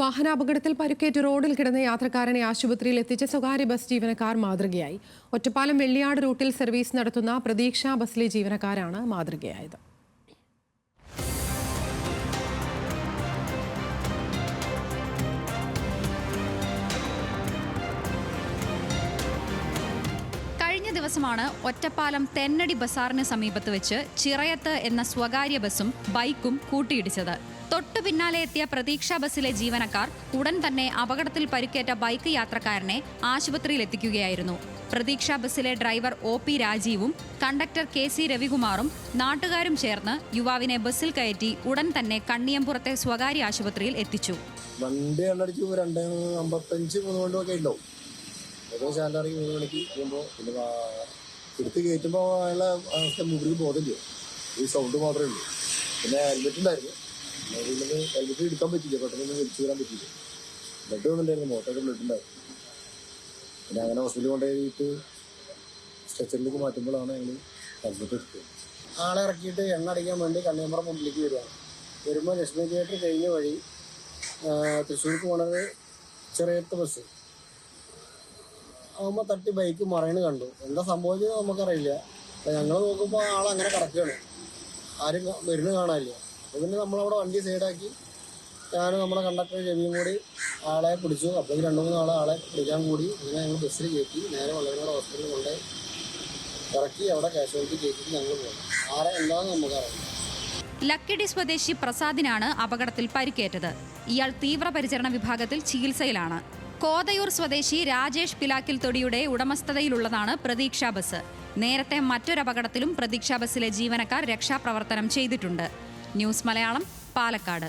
വാഹനാപകടത്തിൽ പരുക്കേറ്റ് റോഡിൽ കിടന്ന യാത്രക്കാരനെ ആശുപത്രിയിൽ എത്തിച്ച സ്വകാര്യ ബസ് ജീവനക്കാർ മാതൃകയായി. ഒറ്റപ്പാലം വെള്ളിയാട് റൂട്ടിൽ സർവീസ് നടത്തുന്ന പ്രതീക്ഷ ബസ്സിലെ ജീവനക്കാരാണ് മാതൃകയായത്. ദിവസമാണ് ഒറ്റപ്പാലം തെന്നടി ബസാറിന് സമീപത്ത് വെച്ച് ചിറയത്ത് എന്ന സ്വകാര്യ ബസും ബൈക്കും കൂട്ടിയിടിച്ചത്. തൊട്ടു പിന്നാലെ എത്തിയ പ്രതീക്ഷാ ബസ്സിലെ ജീവനക്കാർ ഉടൻ തന്നെ അപകടത്തിൽ പരിക്കേറ്റ ബൈക്ക് യാത്രക്കാരനെ ആശുപത്രിയിൽ എത്തിക്കുകയായിരുന്നു പ്രതീക്ഷാ ബസ്സിലെ ഡ്രൈവർ ഒ പി രാജീവും കണ്ടക്ടർ കെ സി രവികുമാറും നാട്ടുകാരും ചേർന്ന് യുവാവിനെ ബസ്സിൽ കയറ്റി ഉടൻ തന്നെ കണ്ണിയമ്പുറത്തെ സ്വകാര്യ ആശുപത്രിയിൽ എത്തിച്ചു. വണ്ടി എണ്ണടിച്ച് രണ്ട് അമ്പത്തഞ്ച് മൂന്ന് ഉണ്ടാവും ഏകദേശം ശാലറി മൂന്ന് മണിക്ക് പോകുമ്പോൾ പിന്നെ എടുത്ത് കയറ്റുമ്പോൾ അയാളെ അവസ്ഥ മുകളിൽ ബോധമില്ല. ഈ സൗണ്ട് മാത്രമേ ഉള്ളൂ. പിന്നെ ഹെൽമെറ്റ് ഉണ്ടായിരുന്നു. പിന്നെ ഹെൽമെറ്റ് എടുക്കാൻ പറ്റില്ല പെട്ടെന്ന് വലിച്ചു വരാൻ പറ്റില്ല ബ്ലഡ് ഒന്നുണ്ടായിരുന്നു മോട്ടൊക്കെ ബ്ലഡ് ഉണ്ടായിരുന്നു. പിന്നെ അങ്ങനെ ഹോസ്പിറ്റലിൽ കൊണ്ടുപോയിട്ട് സ്ട്രെച്ചറിലേക്ക് മാറ്റുമ്പോഴാണ് ഞങ്ങൾ ഹെൽമെറ്റ് എടുത്തത്. ആളെ ഇറക്കിയിട്ട് എണ്ണ അടിക്കാൻ വേണ്ടി കണ്ണിയമ്പറ മുമ്പിലേക്ക് വരികയാണ് വരുമ്പോൾ ലക്ഷ്മി തിയേറ്റർ കഴിഞ്ഞ വഴി തൃശ്ശൂർക്ക് പോണത് ചെറിയത്ത് ബസ് ആകുമ്പോൾ തട്ടി ബൈക്ക് മറയണ് കണ്ടു. എന്താ സംഭവിച്ചത് നമുക്കറിയില്ല. അപ്പം ഞങ്ങൾ നോക്കുമ്പോൾ ആളങ്ങനെ കിടക്കുകയാണ് ആരും വരുന്ന കാണാനില്ല. അപ്പോൾ പിന്നെ നമ്മളവിടെ വണ്ടി സൈഡാക്കി ഞാൻ നമ്മുടെ കണ്ടക്ടർ രവിയും കൂടി ആളെ പിടിച്ചു. അപ്പോഴേക്ക് രണ്ട് മൂന്ന് ആളെ ആളെ പിടിക്കാൻ കൂടി അങ്ങനെ ഞങ്ങൾ ബസ്സിൽ കയറ്റി നേരെ വള്ളങ്ങാട് ഹോസ്പിറ്റലിൽ കൊണ്ട് ഇറക്കി അവിടെ കാഷ്വാലിറ്റി കയറ്റിട്ട് ഞങ്ങൾ പോകും ആരെ എന്താണെന്ന് നമുക്കറിയാം ലക്കിടി സ്വദേശി പ്രസാദിനാണ് അപകടത്തിൽ പരിക്കേറ്റത്. ഇയാൾ തീവ്രപരിചരണ വിഭാഗത്തിൽ ചികിത്സയിലാണ്. കോതയൂർ സ്വദേശി രാജേഷ് പിലാക്കിൽ തൊടിയുടെ ഉടമസ്ഥതയിലുള്ളതാണ് പ്രതീക്ഷാ ബസ്. നേരത്തെ മറ്റൊരപകടത്തിലും പ്രതീക്ഷാ ബസ്സിലെ ജീവനക്കാർ രക്ഷാപ്രവർത്തനം ചെയ്തിട്ടുണ്ട്. ന്യൂസ് മലയാളം പാലക്കാട്.